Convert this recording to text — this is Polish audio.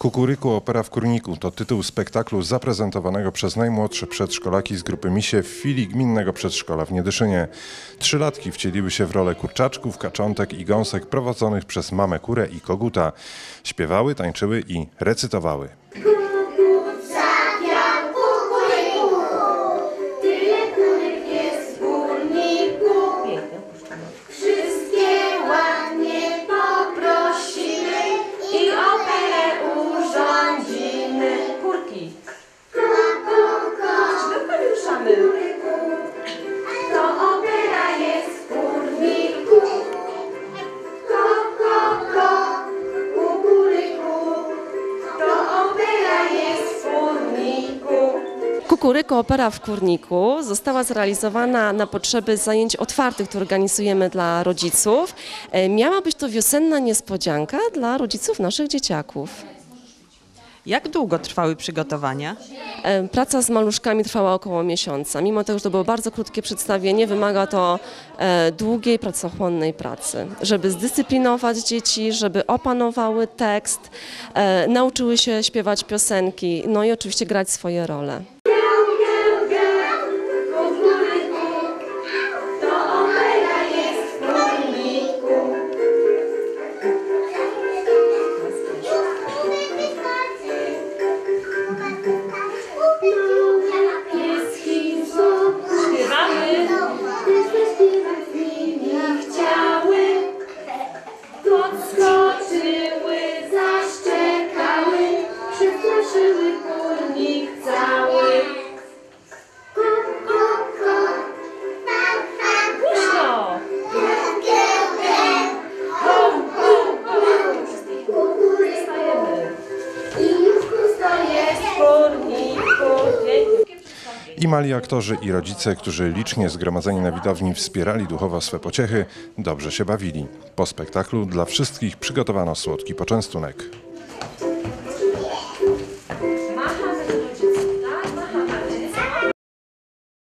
Kukuryku Opera w Kurniku to tytuł spektaklu zaprezentowanego przez najmłodsze przedszkolaki z grupy Misie w filii Gminnego Przedszkola w Niedyszynie. Trzylatki wcieliły się w rolę kurczaczków, kaczątek i gąsek prowadzonych przez mamę kurę i koguta. Śpiewały, tańczyły i recytowały. Kukuryko Opera w Kurniku została zrealizowana na potrzeby zajęć otwartych, które organizujemy dla rodziców. E, Miała być to wiosenna niespodzianka dla rodziców naszych dzieciaków. Jak długo trwały przygotowania? E, Praca z maluszkami trwała około miesiąca. Mimo tego, że to było bardzo krótkie przedstawienie, wymaga to e, długiej, pracochłonnej pracy, żeby zdyscyplinować dzieci, żeby opanowały tekst, nauczyły się śpiewać piosenki, no i oczywiście grać swoje role. Don't go. I mali aktorzy i rodzice, którzy licznie zgromadzeni na widowni wspierali duchowo swe pociechy, dobrze się bawili. Po spektaklu dla wszystkich przygotowano słodki poczęstunek.